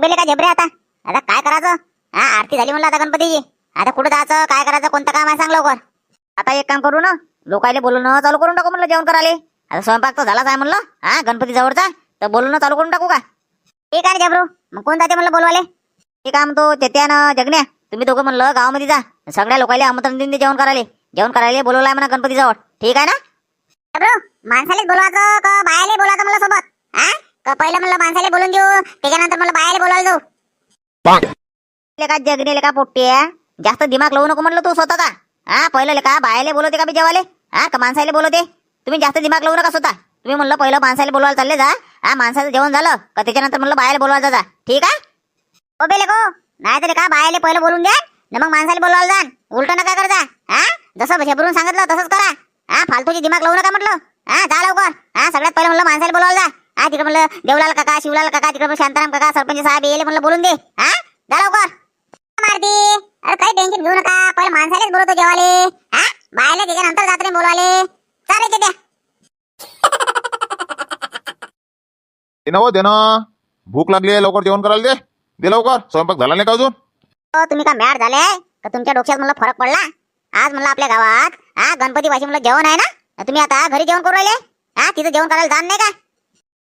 बेले का झबरे आता? आता काय करायचं? हा आरती झाली म्हणलं आता गणपतीची. आता कुठं जायचं काय करायचं कोणतं काम आहे सांग लवकर. आता एक काम करू ना लोकायले बोलून चालू करून टाकू म्हणलं जेवण करायला. आता स्वयंपाक तर झालाच आहे म्हणलं हा गणपती जवळचा तर बोलून चालू करून टाकू का? ठीक आहे जबरू मग कोण जाते म्हणलं बोलवाले? ठीक आहे म्हणतो चेत्यानं जगण्या तुम्ही दोघं म्हणलं गावामध्ये जा सगळ्या लोकांना आमंत्रण देऊन जेवण करायला. जेवण करायला बोलवलाय म्हणा गणपती जवळ ठीक आहे ना? जबरू माणसालेच बोलवायचं का बायाला बोलायचं म्हणलं सोबत हा? का पहिलं म्हणलं माणसाले बोलून देऊ त्याच्यानंतर म्हणलं बायाले बोलायला जाऊ. का जगनेले का पोट्टी जास्त दिमाग लावू नको म्हणलं तू स्वतःचा. हा पहिलं लेका बायाले बोलवते का बी जेवाले? हा का माणसाले बोलवते? तुम्ही जास्त दिमाग लावू नका स्वतः. तुम्ही म्हणलं पहिलं माणसाला बोलवायला चालले जा. हा माणसाचं जेवण झालं का त्याच्यानंतर म्हणलं बायाला बोलवायला जा ठीक आहे? ओ बेले को नाही तरी का बायाले पहिलं बोलून द्या न मग माणसाला बोलवायला जा. उलट नका करता. हा जसं झेपरून सांगितलं तसंच करा. हा फालतूची दिमाग लावू नका म्हटलं. हा जा लवकर. हा सगळ्यात पहिलं म्हणलं माणसाला बोलवायला जा. हा तिकडे म्हणलं देवलाल काका शिवलाल काका तिकडे शांताराम काका सरपंच साहेब येले म्हणलं बोलून दे. हा? जा लवकर. मारती. अरे काही टेन्शन घेऊ नका. पहिले माणसालेच बोलवतो जेवाले हा? बायले त्याच्यानंतर जात नाही बोलवाले चालेल ते दे ना हो दे ना. भूक लागली आहे लवकर जेवण करायला दे. दे लवकर. स्वयंपाक झाला नाही का अजून? हो, तुम्ही का मॅड झाले का तुमच्या डोक्यात म्हणलं फरक पडला? आज म्हणलं आपल्या गावात हा गणपती वाशी म्हणलं जेवण आहे ना? तुम्ही आता घरी जेवण करू राहिले? हा तिथं जेवण करायला जाण नाही का?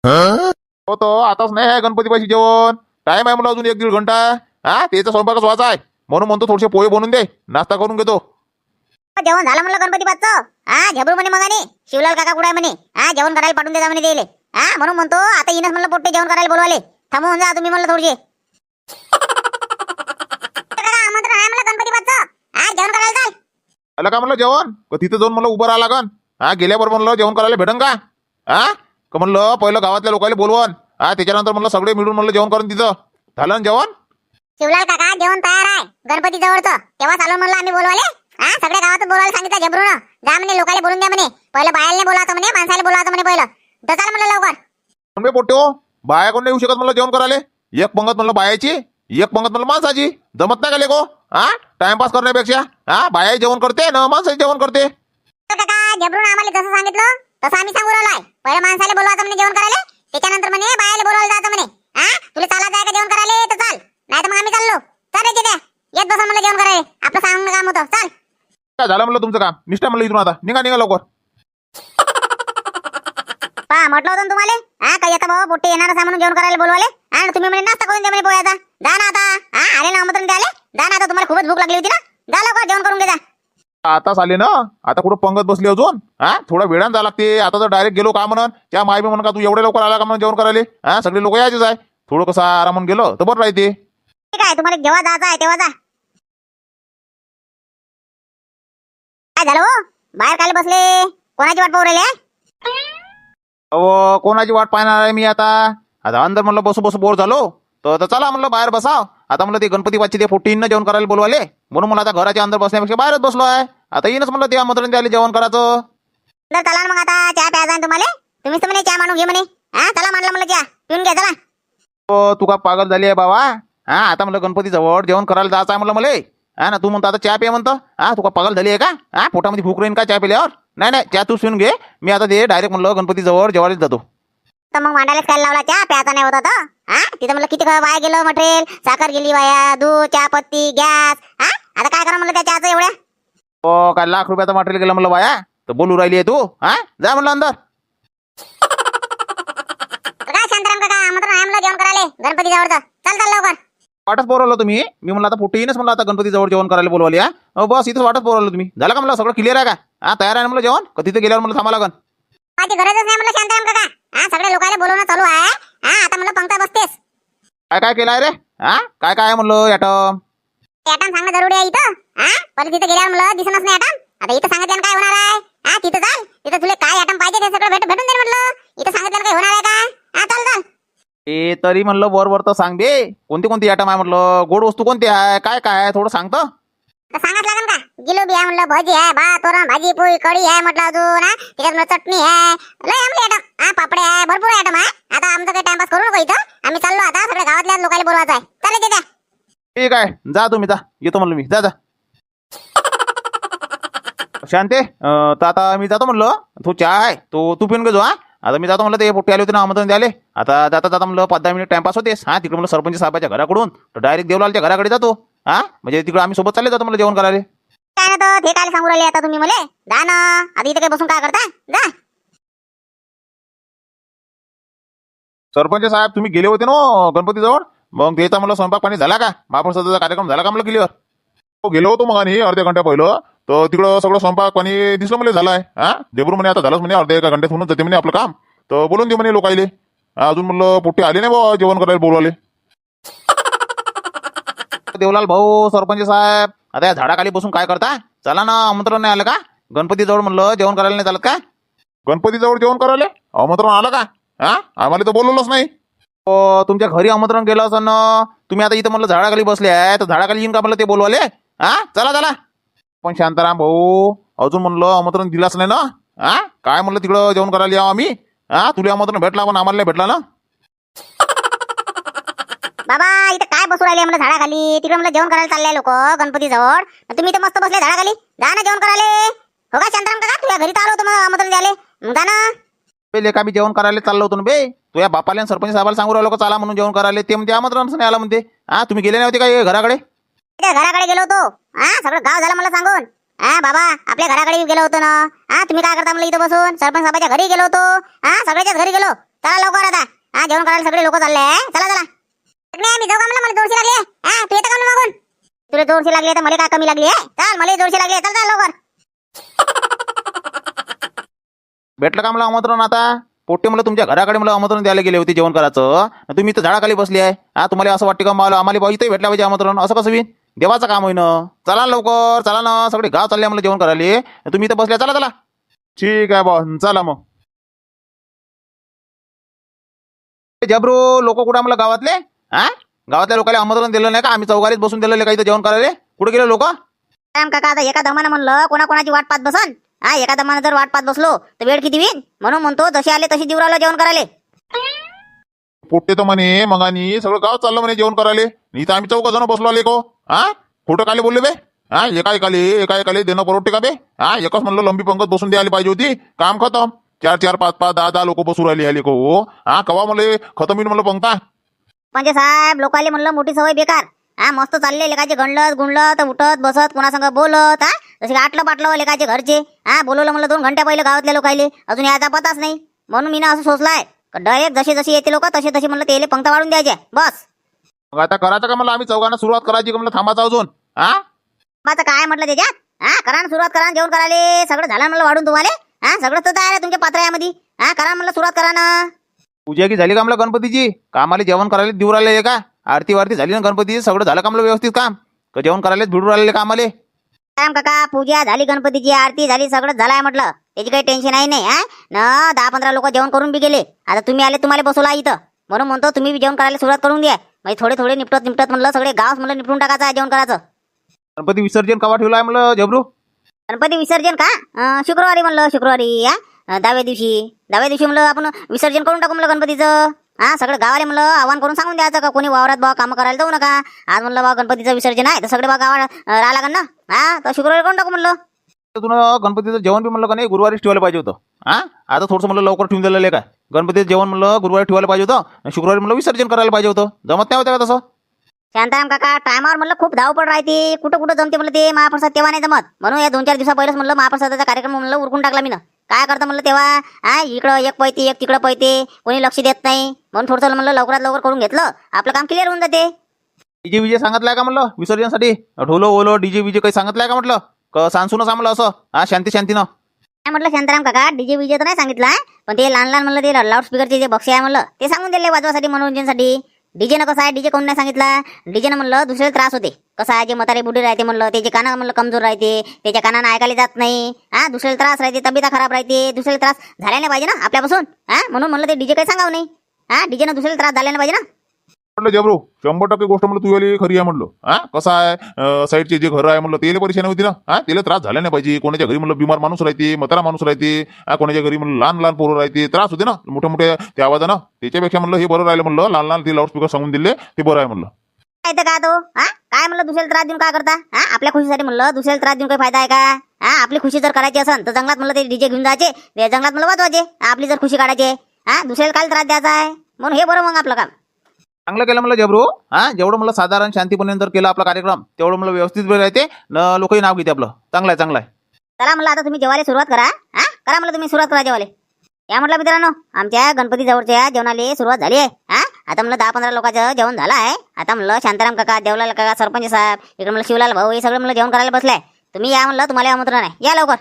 हो तो आताच नाही आहे गणपती पाशी जेवण. टाइम आहे मला अजून एक दीड घंटा. हा त्याचा स्वयंपाकच वाचा आहे. म्हणून म्हणतो थोडेसे पोहे बनवून दे. नाश्ता करून घेतो. जेवण झालं म्हणलं गणपती बाजचं हा झबरू म्हणे मगाने. शिवलाल काका कुठे म्हणे. हा जेवण करायला पाठवून देता म्हणे दिले हा म्हणून म्हणतो आता येणच म्हणलं पोट्टे जेवण करायला बोलवाले. थांबवून जा तुम्ही म्हणलं थोडीशी आमंत्रण आहे म्हणलं गणपती बाजचं हा जेवण करायला चाल. आलं का म्हणलं जेवण? तिथे जाऊन मला उभं राहा लागन. हा गेल्याबरोबर म्हणलं जेवण करायला भेटन का? हा? का म्हणलं पहिलं गावातल्या लोकांना बोलवण. हा त्याच्यानंतर म्हणलं सगळे मिळून म्हणलं जेवण करून तिथं. झालं ना जेवण? शिवलाल काका जेवण तयार आहे. गणपती जवळचं तेव्हा चालून म्हणलं आम्ही बोलवाले हा सगळ्या गावात बोलवायला सांगितलं जबरून जा म्हणे लोकांना बोलून द्या म्हणे. पहिलं बायाला बोलावतं म्हणे माणसाला बोलावतं म्हणे पहिलं. तर चाल म्हणलं लवकर. हो बाया कोण नाही येऊ शकत म्हणलं जेवण करायला? एक पंगत म्हणलं बायाची एक पंगत म्हणलं माणसाची. जमत नाही का लेको? हा टाइमपास करण्यापेक्षा. हा बाया जेवण करते ना माणसाची जेवण करते. काका जबरून आम्हाला जसं सांगितलं तसं आम्ही सांगू राहिलोय. पहिलं माणसाला बोलवायचं म्हणे जेवण करायला? त्याच्यानंतर म्हणे बायाला बोलवायला जायचं म्हणे. हा? तुला चालायचं आहे का जेवण करायला? तर चाल. नाही तर मग आम्ही चाललो. चालेल तिथे येत बसा मला जेवण करायला. आपलं सांगणं काम होतं. चाल. काय झालं म्हणलं तुमचं काम? निष्ठा म्हणलं इथून आता. निघा निघा लवकर. पहा म्हटलं होतं ना तुम्हाला? हा काही आता बाबा पोट्टे येणार म्हणून जेवण करायला बोलवाले? आणि तुम्ही म्हणे नाश्ता करून द्या म्हणे पोह्याचा जा ना आता. हा आले ना आमंत्रण द्याले जा ना आता तुम्हाला खूपच भूक लागली होती ना? जा लवकर जेवण करून घे जा. आताच आले ना? आता कुठं पंगत बसली अजून? हा? थोडा वेळानं जा लागते. आता तर डायरेक्ट गेलो का म्हणून? त्या माय बी म्हणून का तू एवढ्या लवकर आला का म्हणून जेवण करायला? हा? सगळे लोक यायचेच आहे. थोडं कसं आरामानं गेलो तर बरं राहते. आहे तुम्हाला जेव्हा जायचं आहे तेव्हा जा. काय झालं हो? बाहेर काय बसले? कोणाची वाट पाहू राहिले अहो कोणाची वाट पाहणार आहे मी आता? आता अंदर म्हणलं बसू बसू बोर झालो. तर चला म्हणलं बाहेर बसाव. आता म्हणलं ते गणपती बाची ते फोर्टीन जेवण करायला बोलवाले म्हणून मला आता घराच्या अंदर बसण्यापेक्षा बाहेरच बसलो आहे. आता येईनच म्हणलं ते आमंत्रण द्यायला जेवण करायचं. तर चला ना मग आता चहा प्यायचा आहे तुम्हाला? तुम्हीच तर म्हणे चहा मानून घे म्हणे. हा चला मांडला म्हणलं चहा. पिऊन घ्या चला. हो तू का पागल झाली आहे बाबा? हा आता म्हणलं गणपती जवळ जेवण करायला जायचं आहे म्हणलं मला. हा ना तू म्हणतो आता चहा पे म्हणतो. हा तू का पागल झाली आहे का? हा पोटामध्ये भूक राहीन का चहा पिल्यावर? नाही नाही चहा तू पिऊन घे. मी आता ते डायरेक्ट म्हणलं गणपती जवळ जेवायला जातो. तर मग मांडायलाच काय लावला चहा प्यायचा नाही होता तर? हा तिथं म्हणलं किती वाया गेलं मटेरियल साखर गेली वाया दूध चहा पत्ती गॅस. हा आता काय करा म्हणलं त्या चहाचं एवढ्या? हो काय लाख रुपयाचं मटेरियल गेलं म्हणलं बाया? तर बोलू राहिली आहे तू हा? जा म्हणलं अंदर. काय शांताराम काका आमंत्रण आहे म्हणलं जेवण करायला. गणपती जवळचं चल चल लवकर. वाटच बोलवलं तुम्ही. मी म्हणलं आता पुढे येईनच म्हणलं आता गणपती जवळ जेवण करायला बोलवली हा? अहो, बस इथंच वाटच बोलवलं तुम्ही. झालं का म्हणलं सगळं क्लिअर आहे का? हा तयार आहे ना म्हणलं जेवण? का तिथे गेल्यावर म्हणलं थांबा लागन? माझी गरजच नाही म्हणलं शांताराम काका. हा सगळ्या लोकांना बोलवणं चालू आहे. हा आता म्हणलं पंक्ता बसतेस. काय काय केलं रे? हा? काय काय आहे म्हणलं ॲटम ॲटम सांगणं जरुरी आहे इथं. हा पण तिथं गेल्यावर म्हणलं दिसणच नाही ॲटम आता इथं सांगितल्यानं काय होणार आहे? हा तिथं चाल. तिथं तुला काय ॲटम पाहिजे ते सगळं भेट भेटून दे म्हटलं इथं सांगितल्यानं काय होणार आहे का हा चल चल. ए तरी म्हणलं बरोबर तर सांग बे. कोणती कोणती ॲटम आहे म्हटलं गोड वस्तू कोणती आहे? काय काय आहे? थोडं सांगतं तर. सांगाच लागेल का? जिलेबी आहे म्हणलं भजी आहे भात वरण भाजी पोळी कढी आहे म्हटलं अजून हा त्याच्यात म्हणलं चटणी आहे. लय आमले आयटम हा पापडे आहे. भरपूर आयटम आहे आता आमचं काही टाइमपास करू नको इथं. आम्ही चाललो आता सगळ्या गावातल्या लोकांना बोलवायचं आहे. चालेल तिथे ठीक आहे जा तुम्ही जा. येतो म्हणलं मी. जा जा. शांते अं, तर आता मी जातो म्हणलं. तू चहा आहे. तो तू पिऊन घेजो हा आता मी जातो म्हणलं ते पोट्टे आले होते ना आमंत्रण द्याले आता जाता जाता म्हणलं पाच दहा मिनिट टाइमपास होतेस. हा तिकडे म्हणलं सरपंच साहेबाच्या घराकडून. तर डायरेक्ट देवलालच्या घराकडे जातो. हा? म्हणजे तिकडे आम्ही सोबत चालले जातो म्हणलं जेवण करायला. काय ना काय सांगू राहिले आता तुम्ही मला? जा ना. आता इथे काय बसून काय करता जा. सरपंच साहेब तुम्ही गेले होते ना गणपतीजवळ? मग त्याचा म्हणलं स्वयंपाक पाणी झाला का? महाप्रसादाचा कार्यक्रम झाला का म्हणलं क्लिअर हो गेलो होतो मग आणि अर्ध्या घंट्या पहिलं. तर तिकडं सगळं स्वयंपाक पाणी दिसलं मला झालाय. हा? देबरू म्हणे आता झालंच म्हणे अर्ध्या एका घंट्यात होऊन जाते म्हणे आपलं काम. तर बोलून दे म्हणे लोकायले. अजून म्हणलं पोट्टे आले नाही बा जेवण करायला बोलवाले. देवलाल भाऊ सरपंच साहेब आता या झाडाखाली बसून काय करता? चला ना आमंत्रण नाही आलं का? गणपतीजवळ म्हणलं जेवण करायला नाही चालत का? गणपतीजवळ जेवण करायला? आमंत्रण आलं का? हा? आम्हाला तर बोलवलंच नाही. तुमच्या घरी आमंत्रण केलं असं ना तुम्ही आता इथं म्हणलं झाडाखाली बसले आहे तर झाडाखाली येईन का म्हणलं ते बोलवाले? हा? चला चला. पण शांताराम भाऊ अजून म्हणलं आमंत्रण दिलाच नाही ना? हा? काय म्हणलं तिकडं जेवण करायला यावं आम्ही? हा? तुला आमंत्रण भेटला पण आम्हाला भेटला ना? बाबा इथं काय बसू राहिले म्हणलं झाडाखाली? तिकडे म्हणलं जेवण करायला चालले लोक गणपती जवळ. तुम्ही इथं मस्त बसले झाडाखाली? जा ना जेवण करायला. हो का शांताराम काका? तुझ्या घरी तर आलो तुम्हाला आमंत्रण द्याले मग जा ना. पहिले का मी जेवण करायला चाललो होतो ना बे. तुझ्या बापाला आणि सरपंच साहेबाला सांगू राहिलो का चला म्हणून जेवण करायला? ते म्हणते आमंत्रण नाही आला म्हणते. हा तुम्ही गेले नव्हते का हे घराकडे? त्या घराकडे गेलो होतो. हा सगळं गाव झालं मला सांगून. हा बाबा आपल्या घराकडे गेलो होतो ना. हा तुम्ही काय करता मला इथं बसून? सरपंच साहेबाच्या घरी गेलो होतो. हा सगळ्याच्याच घरी गेलो. चला लवकर आता. हा जेवण करायला सगळे लोक चालले चला चला. नाही मी जाऊ का मला जोरशी लागली आहे. हा तू येतं का मागून? तुला जोरशी लागली आहे तर मला काय कमी लागली आहे? चल मला जोरशी लागली आहे. चल चल लवकर. भेटलं का मला आमंत्रण आता? पोट्टे मला तुमच्या घराकडे मला आमंत्रण द्यायला गेले होते जेवण करायचं. तुम्ही इथं झाडाखाली बसली आहे. हा तुम्हाला असं वाटतं का मला आम्हाला भाऊ इथे भेटला पाहिजे आमंत्रण? असं कसं होईल? देवाचं काम होईन. चला लवकर चला ना. सगळे गाव चालले मला जेवण करायला. तुम्ही इथं बसल्या चला चला. ठीक आहे बा चला मग. जबरू लोक कुठं आम्हाला गावातले? हा? गावातल्या लोकांना आमंत्रण दिलं नाही का? आम्ही चौघारीत बसून दिलेले काही जेवण करायला? कुठे गेले लोक? काय काका आता एका दमानं म्हणलं कोणाकोणाची वाट पाहत बसन? हा एका दमानं जर वाट पाहत बसलो तर वेळ किती होईल म्हणून म्हणतो जसे आले तशी जीवराला जेवण करायला. पोट्टे तर म्हणे मगानी सगळं गाव चाललं म्हणे जेवण करायला. इथं आम्ही चौघ जण बसलो आले को. हा खोटं काले बोलले बे? हा एका एकाले एका एकाले देणं परवडते का बे? हा एकच म्हणलं लंबी पंगत बसून द्यायला पाहिजे होती. काम खतम. चार चार पाच पाच दहा दहा लोक बसू राहिले आले को. हा कवा मला खतम येईल म्हणलं पंक्ता म्हणजे साहेब लोकाले म्हणलं मोठी सवय बेकार. हा मस्त चालले लेकाचे गणलत गुणलत उठत बसत कोणासंग बोलत हा? जसे आटलं पाटलं लेकाचे घरचे. हा बोलवलं म्हणलं दोन घंट्या पहिले गावातल्या लोकायले. अजून याचा पताच नाही. म्हणून मी ना असं सोचलाय डायरेक्ट जसे जसे येते लोक तसे तसे म्हणलं तेले पंक्ता वाढून द्यायचे. बस. मग आता करायचं का मला आम्ही चौघांना सुरुवात करायची का म्हणलं? थांबायचं अजून. हा? आता काय म्हटलं त्याच्यात? हा करा ना सुरुवात करा ना जेवण करायला. सगळं झालं म्हणलं वाढून तुम्हाला. हा सगळं तर तयार आहे तुमच्या पात्रायामध्ये. हा करा म्हणलं सुरुवात करा ना. पूजा की झाली का म्हणलं गणपतीची? कामाला जेवण करायला देऊ राहिले का? आरती वारती झाली ना गणपतीची सगळं झालं का म्हणलं व्यवस्थित काम? का जेवण करायलाच भिडू राहिले कामाले? राम काका पूजा झाली गणपतीची आरती झाली सगळं झालंय म्हटलं. त्याची काही टेन्शन आहे नाही हा? न दहा पंधरा लोक जेवण करून बी गेले. आता तुम्ही आले तुम्हाला बसवला इथं. म्हणून म्हणतो तुम्ही बी जेवण करायला सुरुवात करून द्या म्हणजे थोडे थोडे निपटत निपटत म्हणलं सगळे गाव म्हणलं निपटून टाकायचं जेवण करायचं. गणपती विसर्जन कवा ठेवलं आहे म्हणलं जबरू गणपती विसर्जन का? अं, शुक्रवारी म्हणलं शुक्रवारी अं, दहाव्या दिवशी. दहाव्या दिवशी म्हणलं आपण विसर्जन करून टाकू म्हणलं गणपतीचं. हा सगळं गावाले म्हणलं आव्हान करून सांगून द्यायचं का? कोणी वावरात बा कामं करायला जाऊ नका. आज म्हणलं बा गणपतीचं विसर्जन आहे. तर सगळे बा गावात राहा लागन ना? हा तर शुक्रवारी करून टाकू म्हणलं. तुला गणपतीचं जेवण बी म्हणलं का नाही गुरुवारीच ठेवायला पाहिजे होतं. हा? आता थोडंसं म्हणलं लवकर ठेवून दिलेलं आहे का गणपतीचं जेवण म्हणलं गुरुवारी ठेवायला पाहिजे होतं. आणि शुक्रवारी म्हणलं विसर्जन करायला पाहिजे होतं. जमत नाही होतं का तसं? शांताराम काका टायमावर म्हणलं खूप धावपळ राहते. कुठं कुठं जमते म्हणलं ते? महाप्रसाद तेव्हा नाही जमत. म्हणून या दोन चार दिवसा पहिलेच म्हणलं महाप्रसादाचा कार्यक्रम म्हणलं उरकून टाकला मी ना काय करतं म्हणलं तेव्हा? हा इकडं एक पैते एक तिकडं पैते. कोणी लक्ष देत नाही. म्हणून थोडंसं म्हणलं लवकरात लवकर करून घेतलं. आपलं काम क्लिअर होऊन जाते. डीजे विजे सांगितलंय का म्हणलं? विसर्जनसाठी? ढोलो ओलो डीजे विजे काही सांगितलंय का म्हटलं? क सांसूनच म्हणलं असं. हा शांती शांतीनं. काय म्हटलं शांताराम काका? डीजे विजे तर नाही सांगितलं हा. पण ते लहान लहान म्हणलं ते लाऊडस्पीकरचे जे बक्षे आहे म्हणलं ते सांगून दिले वाजवासाठी मनोरंजनसाठी. डीजेनं कसं आहे? डीजे कोण नाही सांगितलं. डीजेनं म्हणलं दुसरे त्रास होते. कसं आहे जे म्हातारे बुढी राहते म्हणलं त्याचे काना म्हणलं कमजोर राहते त्याच्या कानानं ऐकायला जात नाही. हा दुसरे त्रास राहते तब्येत खराब राहते दुसरे त्रास झाला नाही पाहिजे ना आपल्यापासून? हा म्हणून म्हणलं ते डीजे काही सांगावं नाही. हा डीजेनं दुसरे त्रास झाला नाही पाहिजे ना? म्हणलं जबरू शंभर टक्के गोष्ट म्हणलं तुझ्याली खरी आहे म्हणलं. हा कसं आहे? साईडचे जे घर आहे म्हणलं तेले परेशानी होती ना? हा त्याला त्रास झाला नाही पाहिजे. कोणाच्या घरी म्हणलं बिमार माणूस राहते मतारा माणूस राहते हा कोणाच्या घरी म्हणलं लहान लहान पोरं राहते त्रास होते ना मोठ्या मोठ्या त्या आवाजानं. त्याच्यापेक्षा म्हणलं हे बरं राहिलं म्हणलं लहान लहान ते लाऊडस्पीकर सांगून दिले ते बरं आहे म्हणलं. काय तर का तो? हा? काय म्हणलं दुसऱ्याला त्रास देऊन काय करता? हा? आपल्या खुशीसाठी म्हणलं दुसऱ्याला त्रास देऊन काही फायदा आहे का? हा? आपली खुशी जर करायची असेल तर जंगलात म्हणलं ते डीजे घेऊन जायचे. ते जंगलात मला वाजवायचे. आपली जर खुशी काढायची आहे हा? दुसऱ्याला काय त्रास द्यायचा आहे. म्हणून हे बरं मग आपलं काम. चांगलं केलं मला जबरू हा? जेवढं मला साधारण शांतीपणे जर केलं आपला कार्यक्रम तेवढं मला व्यवस्थित वेळ राहते. न लोकही नाव घेते आपलं. चांगलं आहे चांगलं आहे. चला म्हणलं आता तुम्ही जेवायला सुरुवात करा हा? करा म्हणलं तुम्ही सुरुवात करा जेवायला. या म्हटलं मित्रांनो आमच्या गणपती जवळच्या जेवणाला सुरुवात झाली आहे. हा? आता म्हणलं दहा पंधरा लोकांचं जेवण झालं आहे. आता म्हणलं शांताराम काका देवलाल काका सरपंच साहेब इकडे म्हणलं शिवलाल भाऊ हे सगळं म्हणलं जेवण करायला बसलाय. तुम्ही या म्हणलं तुम्हाला आमंत्रण आहे. या लवकर.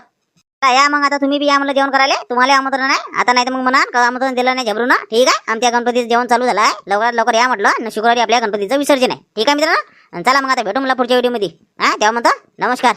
या मग आता तुम्ही बी या म्हणलं जेवण करायला. तुम्हाला आमंत्रण आहे. आता नाही तर मग म्हणा का आमंत्रण दिलं नाही झबरू ना ठीक आहे? आमच्या गणपतीचं जेवण चालू झालं आहे. लवकरात लवकर या म्हटलं. शुक्रवारी आपल्या गणपतीचं विसर्जन आहे. ठीक आहे मित्रांनो? चला मग आता भेटू मला पुढच्या व्हिडिओमध्ये. हा तेव्हा म्हणतो नमस्कार.